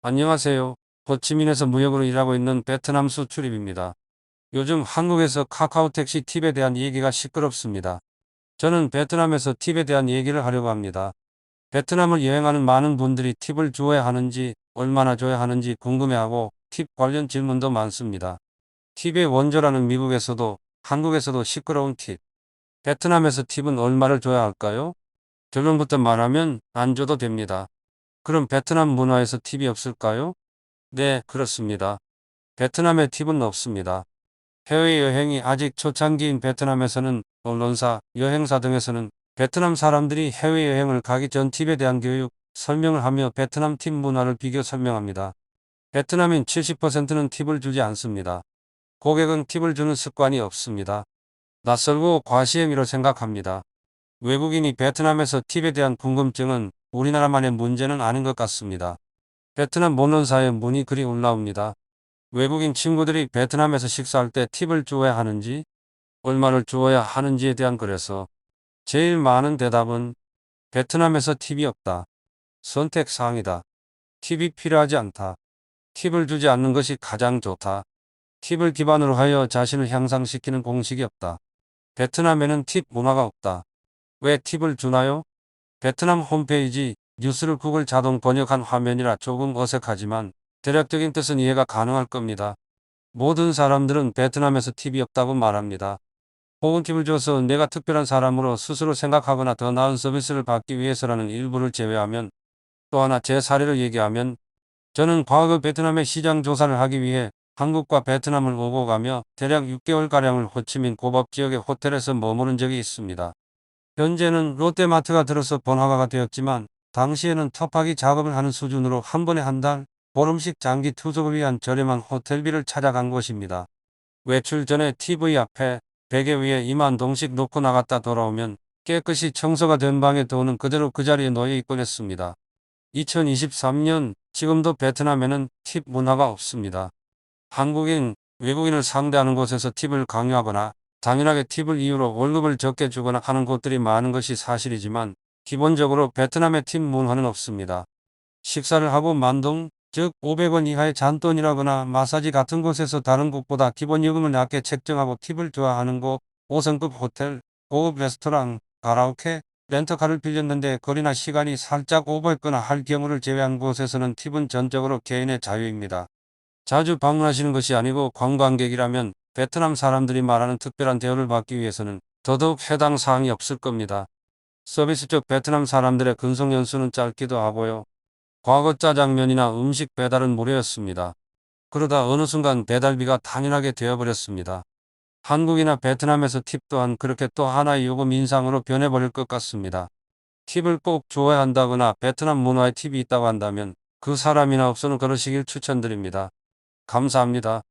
안녕하세요. 호치민에서 무역으로 일하고 있는 베트남 수출입입니다. 요즘 한국에서 카카오 택시 팁에 대한 얘기가 시끄럽습니다. 저는 베트남에서 팁에 대한 얘기를 하려고 합니다. 베트남을 여행하는 많은 분들이 팁을 주어야 하는지, 얼마나 줘야 하는지 궁금해하고 팁 관련 질문도 많습니다. 팁의 원조라는 미국에서도 한국에서도 시끄러운 팁. 베트남에서 팁은 얼마를 줘야 할까요? 결론부터 말하면 안 줘도 됩니다. 그럼 베트남 문화에서 팁이 없을까요? 네, 그렇습니다. 베트남에 팁은 없습니다. 해외여행이 아직 초창기인 베트남에서는 언론사, 여행사 등에서는 베트남 사람들이 해외여행을 가기 전 팁에 대한 교육, 설명을 하며 베트남 팁 문화를 비교 설명합니다. 베트남인 70%는 팁을 주지 않습니다. 고객은 팁을 주는 습관이 없습니다. 낯설고 과시행위로 생각합니다. 외국인이 베트남에서 팁에 대한 궁금증은 우리나라만의 문제는 아닌 것 같습니다. 베트남 언론사에 문이 그리 올라옵니다. 외국인 친구들이 베트남에서 식사할 때 팁을 주어야 하는지, 얼마를 주어야 하는지에 대한 글에서 제일 많은 대답은 베트남에서 팁이 없다. 선택사항이다. 팁이 필요하지 않다. 팁을 주지 않는 것이 가장 좋다. 팁을 기반으로 하여 자신을 향상시키는 공식이 없다. 베트남에는 팁 문화가 없다. 왜 팁을 주나요? 베트남 홈페이지 뉴스를 구글 자동 번역한 화면이라 조금 어색하지만 대략적인 뜻은 이해가 가능할 겁니다. 모든 사람들은 베트남에서 팁이 없다고 말합니다. 혹은 팁을 줘서 내가 특별한 사람으로 스스로 생각하거나 더 나은 서비스를 받기 위해서라는 일부를 제외하면 또 하나 제 사례를 얘기하면 저는 과거 베트남의 시장 조사를 하기 위해 한국과 베트남을 오고 가며 대략 6개월가량을 호치민 고법 지역의 호텔에서 머무른 적이 있습니다. 현재는 롯데마트가 들어서 번화가가 되었지만 당시에는 터파기 작업을 하는 수준으로 한 번에 한 달, 보름씩 장기 투숙을 위한 저렴한 호텔비를 찾아간 것입니다. 외출 전에 TV 앞에 베개 위에 2만 동씩 놓고 나갔다 돌아오면 깨끗이 청소가 된 방에 돈은 그대로 그 자리에 놓여 있곤 했습니다. 2023년 지금도 베트남에는 팁 문화가 없습니다. 한국인, 외국인을 상대하는 곳에서 팁을 강요하거나 당연하게 팁을 이유로 월급을 적게 주거나 하는 곳들이 많은 것이 사실이지만 기본적으로 베트남의 팁 문화는 없습니다. 식사를 하고 만동, 즉 500원 이하의 잔돈이라거나 마사지 같은 곳에서 다른 곳보다 기본 요금을 낮게 책정하고 팁을 좋아하는 곳, 5성급 호텔, 고급 레스토랑, 가라오케, 렌터카를 빌렸는데 거리나 시간이 살짝 오버했거나 할 경우를 제외한 곳에서는 팁은 전적으로 개인의 자유입니다. 자주 방문하시는 것이 아니고 관광객이라면 베트남 사람들이 말하는 특별한 대우를 받기 위해서는 더더욱 해당 사항이 없을 겁니다. 서비스적 베트남 사람들의 근속 연수는 짧기도 하고요. 과거 짜장면이나 음식 배달은 무료였습니다. 그러다 어느 순간 배달비가 당연하게 되어버렸습니다. 한국이나 베트남에서 팁 또한 그렇게 또 하나의 요금 인상으로 변해버릴 것 같습니다. 팁을 꼭 줘야 한다거나 베트남 문화에 팁이 있다고 한다면 그 사람이나 업소는 그러시길 추천드립니다. 감사합니다.